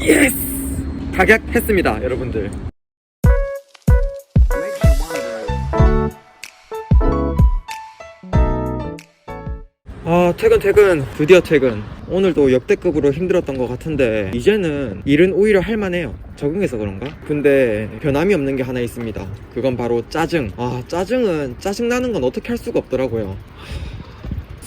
예스! 각약했습니다, 여러분들. 아, 퇴근, 퇴근. 드디어 퇴근. 오늘도 역대급으로 힘들었던 것 같은데, 이제는 일은 오히려 할만해요. 적응해서 그런가? 근데 변함이 없는 게 하나 있습니다. 그건 바로 짜증. 아, 짜증은, 짜증나는 건 어떻게 할 수가 없더라고요.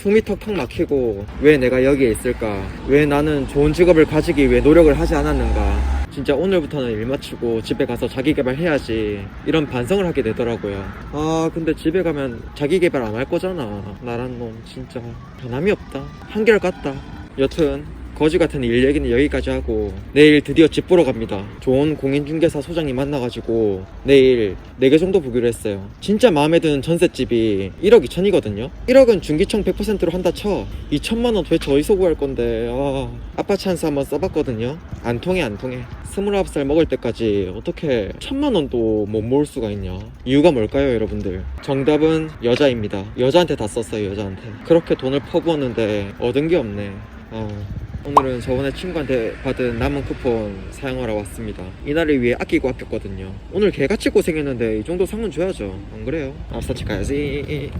숨이 턱턱 막히고 왜 내가 여기에 있을까? 왜 나는 좋은 직업을 가지기 위해 노력을 하지 않았는가? 진짜 오늘부터는 일 마치고 집에 가서 자기 개발 해야지 이런 반성을 하게 되더라고요. 아 근데 집에 가면 자기 개발 안 할 거잖아. 나란 놈 진짜 변함이 없다. 한결 같다. 여튼 거지 같은 일 얘기는 여기까지 하고 내일 드디어 집 보러 갑니다. 좋은 공인중개사 소장님 만나가지고 내일 4개 정도 보기로 했어요. 진짜 마음에 드는 전셋집이 1억 2천이거든요. 1억은 중기청 100%로 한다 쳐. 2천만 원 도대체 어디서 구할 건데 아, 아빠 찬스 한번 써봤거든요. 안 통해 안 통해. 29살 먹을 때까지 어떻게 천만 원도 못 모을 수가 있냐. 이유가 뭘까요 여러분들? 정답은 여자입니다. 여자한테 다 썼어요 여자한테. 그렇게 돈을 퍼부었는데 얻은 게 없네. 아. 오늘은 저번에 친구한테 받은 남은 쿠폰 사용하러 왔습니다. 이날을 위해 아끼고 아꼈거든요. 오늘 개같이 고생했는데 이 정도 상은 줘야죠. 안 그래요? 아싸치 가야지.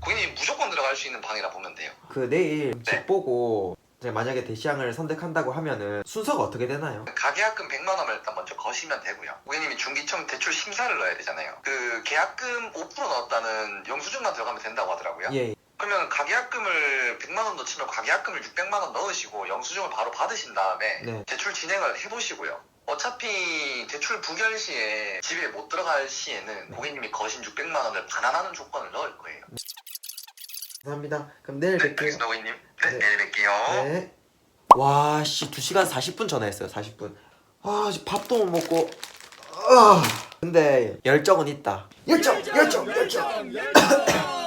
고객님 무조건 들어갈 수 있는 방이라 보면 돼요. 그 내일 네. 집 보고 만약에 대시장을 선택한다고 하면은 순서가 어떻게 되나요? 가계약금 100만 원을 일단 먼저 거시면 되고요. 고객님이 중기청 대출 심사를 넣어야 되잖아요. 그 계약금 5% 넣었다는 영수증만 들어가면 된다고 하더라고요. 예. 그러면 가계약금을 100만 원 말고 가계약금을 600만 원 넣으시고 영수증을 바로 받으신 다음에 네. 대출 진행을 해보시고요. 어차피 대출 부결 시에 집에 못 들어갈 시에는 고객님이 거신 600만 원을 반환하는 조건을 넣을 거예요. 감사합니다. 그럼 내일 네, 뵐게요. 알겠습니다, 고객님. 네, 네. 내일 뵐게요. 네. 와, 씨, 2시간 40분 전에 했어요, 40분. 아, 씨, 밥도 못 먹고. 아. 근데 열정은 있다. 열정, 열정, 열정.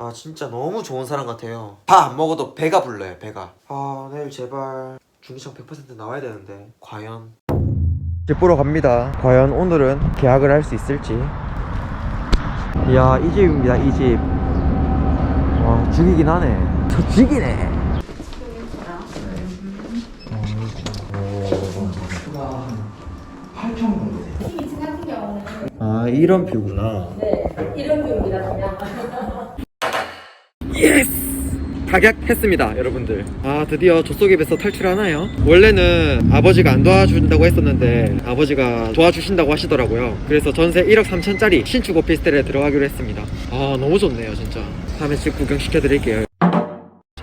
아, 진짜 너무 좋은 사람 같아요. 밥 안 먹어도 배가 불러요, 배가. 아, 내일 제발 중기청 100% 나와야 되는데. 과연. 집 보러 갑니다. 과연 오늘은 계약을 할 수 있을지. 이야, 이 집입니다, 이 집. 와, 죽이긴 하네. 저 죽이네. 아 이런 뷰구나 네 이런 교육이라 그냥 예스! 각약했습니다 여러분들. 아 드디어 조속입에서 탈출하나요? 원래는 아버지가 안 도와준다고 했었는데 아버지가 도와주신다고 하시더라고요. 그래서 전세 1억 3천짜리 신축 오피스텔에 들어가기로 했습니다. 아 너무 좋네요 진짜. 다음에 집 구경시켜드릴게요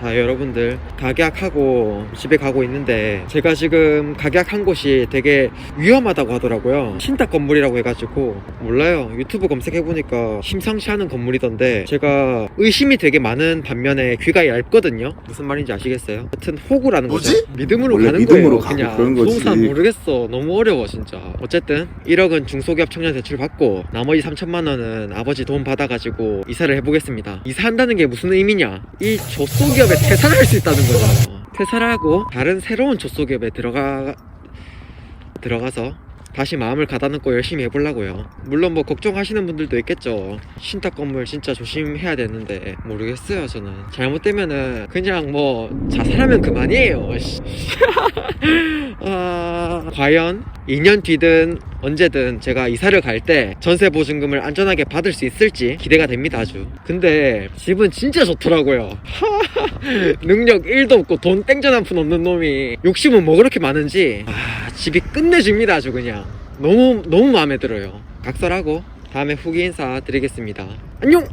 자 여러분들. 각약하고 집에 가고 있는데 제가 지금 각약한 곳이 되게 위험하다고 하더라고요. 신탁 건물이라고 해가지고. 몰라요. 유튜브 검색해보니까 심상치 않은 건물이던데 제가 의심이 되게 많은 반면에 귀가 얇거든요. 무슨 말인지 아시겠어요? 하여튼 호구라는 뭐지? 거죠. 믿음으로 가는 믿음으로 거예요. 그냥 그런 거지. 부동산 모르겠어. 너무 어려워 진짜. 어쨌든 1억은 중소기업 청년 대출 받고 나머지 3천만 원은 아버지 돈 받아가지고 이사를 해보겠습니다. 이사한다는 게 무슨 의미냐? 이 조소기업에 퇴사를 할 수 있다는 거죠. 퇴사를 하고 다른 새로운 조소기업에 들어가 들어가서 다시 마음을 가다놓고 열심히 해보려고요. 물론 뭐 걱정하시는 분들도 있겠죠. 신탁 건물 진짜 조심해야 되는데 모르겠어요 저는. 잘못되면은 그냥 뭐 자살하면 그만이에요 씨. 아, 과연 2년 뒤든 언제든 제가 이사를 갈 때 전세 보증금을 안전하게 받을 수 있을지 기대가 됩니다 아주. 근데 집은 진짜 좋더라고요. 능력 1도 없고 돈 땡전 한 푼 없는 놈이 욕심은 뭐 그렇게 많은지 아 집이 끝내줍니다 아주 그냥. 너무 너무 마음에 들어요. 각설하고 다음에 후기 인사 드리겠습니다. 안녕